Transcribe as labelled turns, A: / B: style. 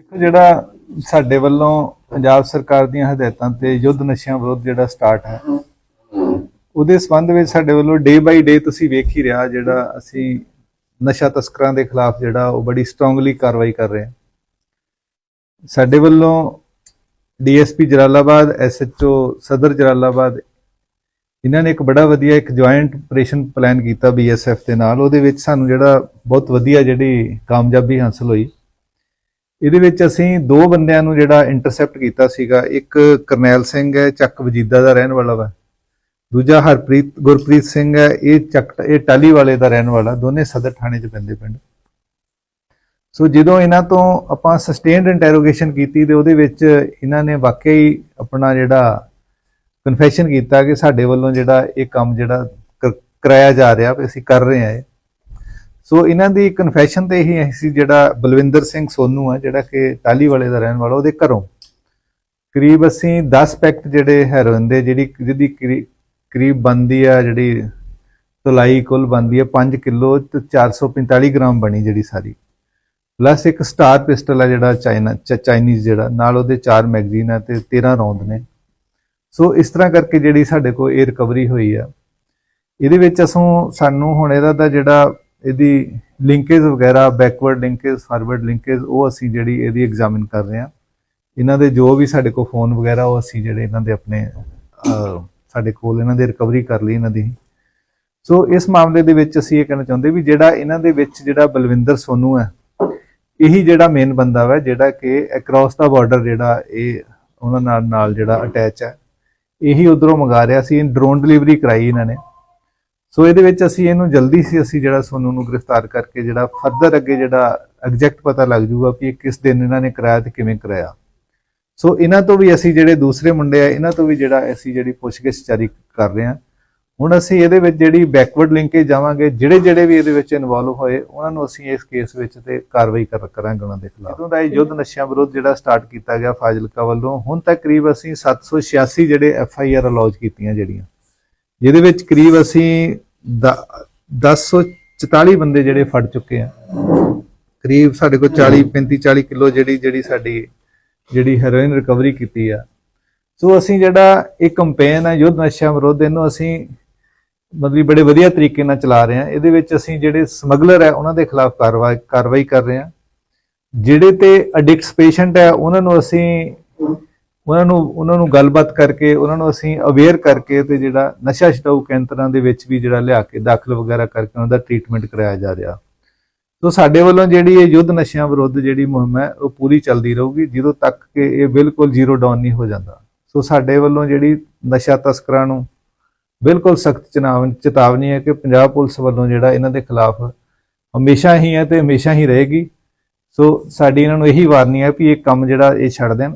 A: ਦੇਖੋ ਜਿਹੜਾ ਸਾਡੇ ਵੱਲੋਂ ਪੰਜਾਬ ਸਰਕਾਰ ਦੀਆਂ ਹਦਾਇਤਾਂ ਤੇ ਯੁੱਧ ਨਸ਼ਿਆਂ ਵਿਰੁੱਧ ਜਿਹੜਾ ਸਟਾਰਟ ਹੈ, ਉਹਦੇ ਸੰਬੰਧ ਵਿੱਚ ਸਾਡੇ ਵੱਲੋਂ ਡੇ ਬਾਈ ਡੇ ਤੁਸੀਂ ਵੇਖ ਹੀ ਰਿਹਾ ਜਿਹੜਾ ਅਸੀਂ ਨਸ਼ਾ ਤਸਕਰਾਂ ਦੇ ਖਿਲਾਫ ਜਿਹੜਾ ਉਹ ਬੜੀ ਸਟਰੋਂਗਲੀ ਕਾਰਵਾਈ ਕਰ ਰਹੇ ਹਾਂ। ਸਾਡੇ ਵੱਲੋਂ ਡੀਐਸਪੀ ਜਲਾਲਾਬਾਦ, ਐਸਐਚਓ ਸਦਰ ਜਲਾਲਾਬਾਦ, ਇਹਨਾਂ ਨੇ ਇੱਕ ਬੜਾ ਵਧੀਆ ਇੱਕ ਜੁਆਇੰਟ ਆਪਰੇਸ਼ਨ ਪਲਾਨ ਕੀਤਾ ਬੀਐਸਐਫ ਦੇ ਨਾਲ, ਉਹਦੇ ਵਿੱਚ ਸਾਨੂੰ ਜਿਹੜਾ ਬਹੁਤ ਵਧੀਆ ਜਿਹੜੀ ਕਾਮਯਾਬੀ ਹਾਸਲ ਹੋਈ। ਇਹਦੇ ਵਿੱਚ ਅਸੀਂ ਦੋ ਬੰਦਿਆਂ ਨੂੰ ਜਿਹੜਾ ਇੰਟਰਸੈਪਟ ਕੀਤਾ ਸੀਗਾ, ਇੱਕ ਕਰਨੈਲ ਸਿੰਘ ਹੈ, ਚੱਕ ਵਜੀਦਾ ਦਾ ਰਹਿਣ ਵਾਲਾ ਵਾ। ਦੂਜਾ ਹਰਪ੍ਰੀਤ, ਗੁਰਪ੍ਰੀਤ ਸਿੰਘ ਹੈ, ਇਹ ਚੱਕ, ਇਹ ਟਾਲੀ ਵਾਲੇ ਦਾ ਰਹਿਣ ਵਾਲਾ, ਦੋਨੇ ਸਦਰ ਥਾਣੇ 'ਚ ਪੈਂਦੇ ਪਿੰਡ। ਸੋ ਜਦੋਂ ਇਹਨਾਂ ਤੋਂ ਆਪਾਂ ਸਸਟੇਨਡ ਇੰਟਰੋਗੇਸ਼ਨ ਕੀਤੀ ਤੇ ਉਹਦੇ ਵਿੱਚ ਇਹਨਾਂ ਨੇ ਵਾਕਈ ਆਪਣਾ ਜਿਹੜਾ ਕਨਫੈਸ਼ਨ ਕੀਤਾ ਕਿ ਸਾਡੇ ਵੱਲੋਂ ਜਿਹੜਾ ਇਹ ਕੰਮ ਜਿਹੜਾ ਕ- ਕਰਾਇਆ ਜਾ ਰਿਹਾ, ਵੀ ਅਸੀਂ ਕਰ ਰਹੇ ਹਾਂ ਇਹ। ਸੋ ਇਹਨਾਂ ਦੀ ਕਨਫੈਸ਼ਨ ਤੇ ਹੀ ਅਸੀਂ ਜਿਹੜਾ ਬਲਵਿੰਦਰ ਸਿੰਘ ਸੋਨੂ ਆ, ਜਿਹੜਾ ਕਿ ਟਾਲੀ ਵਾਲੇ ਦਾ ਰਹਿਣ ਵਾਲਾ, ਉਹਦੇ ਘਰੋਂ ਕਰੀਬ ਅਸੀਂ 10 ਪੈਕਟ ਜਿਹੜੇ ਹੈਰੋਇਨ ਦੇ, ਜਿਹੜੀ ਜਿਹਦੀ ਕਰੀ- ਕਰੀਬ ਬੰਦੀ ਆ, ਜਿਹੜੀ ਤੁਲਾਈ ਕੁੱਲ ਬੰਦੀ ਆ 5 ਕਿਲੋ ਤੇ 445 ਗ੍ਰਾਮ ਬਣੀ ਜਿਹੜੀ ਸਾਰੀ। ਪਲੱਸ ਇੱਕ ਸਟਾਰ ਪਿਸਟਲ ਆ ਜਿਹੜਾ ਚਾਈਨਾ, ਚ- ਚਾਈਨੀਜ਼ ਜਿਹੜਾ, ਨਾਲ ਉਹਦੇ 4 ਮੈਗਜ਼ੀਨ ਆ ਤੇ 13 ਰੌਂਦ ਨੇ। ਸੋ ਇਸ ਤਰ੍ਹਾਂ ਕਰਕੇ ਜਿਹੜੀ ਸਾਡੇ ਕੋਲ ਇਹ ਰਿਕਵਰੀ ਹੋਈ ਆ। ਇਹਦੇ ਵਿੱਚ ਅਸੋਂ, ਸਾਨੂੰ ਹੁਣ ਇਹਦਾ ਦਾ ਜਿਹੜਾ ਇਹਦੀ ਲਿੰਕੇਜ ਵਗੈਰਾ ਬੈਕਵਰਡ ਲਿੰਕੇਜ ਫਾਰਵਰਡ ਲਿੰਕੇਜ ਉਹ ਅਸੀਂ ਜਿਹੜੀ ਇਹਦੀ ਐਗਜ਼ਾਮਿਨ ਕਰ ਰਹੇ ਹਾਂ। ਇਹਨਾਂ ਦੇ ਜੋ ਵੀ ਸਾਡੇ ਕੋਲ ਫੋਨ ਵਗੈਰਾ, ਉਹ ਅਸੀਂ ਜਿਹੜੇ ਇਹਨਾਂ ਦੇ ਆਪਣੇ ਸਾਡੇ ਕੋਲ ਇਹਨਾਂ ਦੇ ਰਿਕਵਰੀ ਕਰ ਲਈ ਇਹਨਾਂ ਦੀ। ਸੋ ਇਸ ਮਾਮਲੇ ਦੇ ਵਿੱਚ ਅਸੀਂ ਇਹ ਕਹਿਣਾ ਚਾਹੁੰਦੇ ਵੀ ਜਿਹੜਾ ਇਹਨਾਂ ਦੇ ਵਿੱਚ ਜਿਹੜਾ ਬਲਵਿੰਦਰ ਸੋਨੂ ਹੈ, ਇਹੀ ਜਿਹੜਾ ਮੇਨ ਬੰਦਾ ਵਾ, ਜਿਹੜਾ ਕਿ ਅਕ੍ਰੋਸ ਦਾ ਬਾਰਡਰ ਜਿਹੜਾ ਇਹ ਉਹਨਾਂ ਨਾਲ ਨਾਲ ਜਿਹੜਾ ਅਟੈਚ ਹੈ, ਇਹੀ ਉਧਰੋਂ ਮੰਗਾ ਰਿਹਾ ਸੀ ਡਰੋਨ ਡਿਲੀਵਰੀ ਕਰਾਈ ਇਹਨਾਂ ਨੇ। ਸੋ ਇਹਦੇ ਵਿੱਚ ਅਸੀਂ ਇਹਨੂੰ ਜਲਦੀ ਸੀ ਅਸੀਂ ਜਿਹੜਾ ਸੋਨੂ ਨੂੰ ਗ੍ਰਿਫਤਾਰ ਕਰਕੇ ਜਿਹੜਾ ਫਰਦਰ ਅੱਗੇ ਜਿਹੜਾ ਐਗਜ਼ੈਕਟ ਪਤਾ ਲੱਗ ਜੂਗਾ ਕਿ ਇਹ ਕਿਸ ਦਿਨ ਇਹਨਾਂ ਨੇ ਕਰਾਇਆ ਤੇ ਕਿਵੇਂ ਕਰਾਇਆ। ਸੋ ਇਹਨਾਂ ਤੋਂ ਵੀ ਅਸੀਂ ਜਿਹੜੇ ਦੂਸਰੇ ਮੁੰਡੇ ਆ ਇਹਨਾਂ ਤੋਂ ਵੀ ਜਿਹੜਾ ਅਸੀਂ ਜਿਹੜੀ ਪੁੱਛਗਿੱਛ ਜਾਰੀ ਕਰ ਰਹੇ ਹਾਂ। ਹੁਣ ਅਸੀਂ ਇਹਦੇ ਵਿੱਚ ਜਿਹੜੀ ਬੈਕਵਰਡ ਲਿੰਕੇਜ ਜਾਵਾਂਗੇ ਜਿਹੜੇ ਜਿਹੜੇ ਵੀ ਇਹਦੇ ਵਿੱਚ ਇਨਵੋਲਵ ਹੋਏ ਉਹਨਾਂ ਨੂੰ ਅਸੀਂ ਇਸ ਕੇਸ ਵਿੱਚ ਤੇ ਕਾਰਵਾਈ ਕਰ ਕਰਾਂਗੇ ਉਹਨਾਂ ਦੇ ਖਿਲਾਫ। ਜਦੋਂ ਦਾ ਇਹ ਯੁੱਧ ਨਸ਼ਿਆਂ ਵਿਰੁੱਧ ਜਿਹੜਾ ਸਟਾਰਟ ਕੀਤਾ ਗਿਆ ਫਾਜ਼ਿਲਕਾ ਵੱਲੋਂ ਹੁਣ ਤੱਕ ਕਰੀਬ ਅਸੀਂ 786 ਜਿਹੜੇ ਐਫ ਆਈ ਆਰ ਅਲਾਉਜ ਕੀਤੀਆਂ ਜਿਹੜੀਆਂ ਜਿਹਦੇ ਵਿੱਚ ਕਰੀਬ ਅਸੀਂ 1044 ਬੰਦੇ ਜਿਹੜੇ ਫੜ ਚੁੱਕੇ ਆ। ਕਰੀਬ ਸਾਡੇ ਕੋਲ 40 35 40 ਕਿਲੋ ਜਿਹੜੀ ਜਿਹੜੀ ਸਾਡੀ, ਜਿਹੜੀ ਹੈਰੋਇਨ ਰਿਕਵਰੀ ਕੀਤੀ ਆ। ਸੋ ਅਸੀਂ ਜਿਹੜਾ ਇਹ ਕੰਪੇਨ ਆ, ਯੁੱਧ ਨਸ਼ਿਆਂ ਵਿਰੁੱਧ, ਇਹਨੂੰ ਅਸੀਂ ਮਤਲਬ ਬੜੇ ਵਧੀਆ ਤਰੀਕੇ ਨਾਲ ਚਲਾ ਰਹੇ ਹਾਂ ਇਹਦੇ ਵਿੱਚ ਅਸੀਂ ਜਿਹੜੇ ਸਮਗਲਰ ਹੈ ਉਹਨਾਂ ਦੇ ਖਿਲਾਫ ਕਾਰਵਾਈ ਕਾਰਵਾਈ ਕਰ ਰਹੇ ਹਾਂ ਜਿਹੜੇ ਤੇ ਐਡਿਕਟਸ ਪੇਸ਼ੈਂਟ ਹੈ ਉਹਨਾਂ ਨੂੰ ਅਸੀਂ ਉਹਨਾਂ ਨੂੰ ਉਹਨਾਂ ਨੂੰ ਗੱਲਬਾਤ ਕਰਕੇ, ਉਹਨਾਂ ਨੂੰ ਅਸੀਂ ਅਵੇਅਰ ਕਰਕੇ ਤੇ ਜਿਹੜਾ ਨਸ਼ਾ ਛਡਾਊ ਕੇਂਦਰਾਂ ਦੇ ਵਿੱਚ ਵੀ ਜਿਹੜਾ ਲਿਆ ਕੇ ਦਾਖਲ ਵਗੈਰਾ ਕਰਕੇ ਉਹਨਾਂ ਦਾ ਟ੍ਰੀਟਮੈਂਟ ਕਰਾਇਆ ਜਾ ਰਿਹਾ। ਸੋ ਸਾਡੇ ਵੱਲੋਂ ਜਿਹੜੀ ਇਹ ਯੁੱਧ ਨਸ਼ਿਆਂ ਵਿਰੁੱਧ ਜਿਹੜੀ ਮੁਹਿੰਮ ਹੈ, ਉਹ ਪੂਰੀ ਚੱਲਦੀ ਰਹੂਗੀ, ਜਦੋਂ ਤੱਕ ਕਿ ਇਹ ਬਿਲਕੁਲ ਜ਼ੀਰੋ ਡਾਊਨ ਨਹੀਂ ਹੋ ਜਾਂਦਾ। ਸੋ ਸਾਡੇ ਵੱਲੋਂ ਜਿਹੜੀ ਨਸ਼ਾ ਤਸਕਰਾਂ ਨੂੰ ਬਿਲਕੁਲ ਸਖਤ ਚੇਤਾਵਨੀ ਚੇਤਾਵਨੀ ਹੈ ਕਿ ਪੰਜਾਬ ਪੁਲਿਸ ਵੱਲੋਂ ਜਿਹੜਾ ਇਹਨਾਂ ਦੇ ਖਿਲਾਫ ਹਮੇਸ਼ਾ ਹੀ ਹੈ ਤੇ ਹਮੇਸ਼ਾ ਹੀ ਰਹੇਗੀ। ਸੋ ਸਾਡੀ ਇਹਨਾਂ ਨੂੰ ਇਹੀ ਵਾਰਨੀ ਹੈ ਵੀ ਇਹ ਕੰਮ ਜਿਹੜਾ ਇਹ ਛੱਡ ਦੇਣ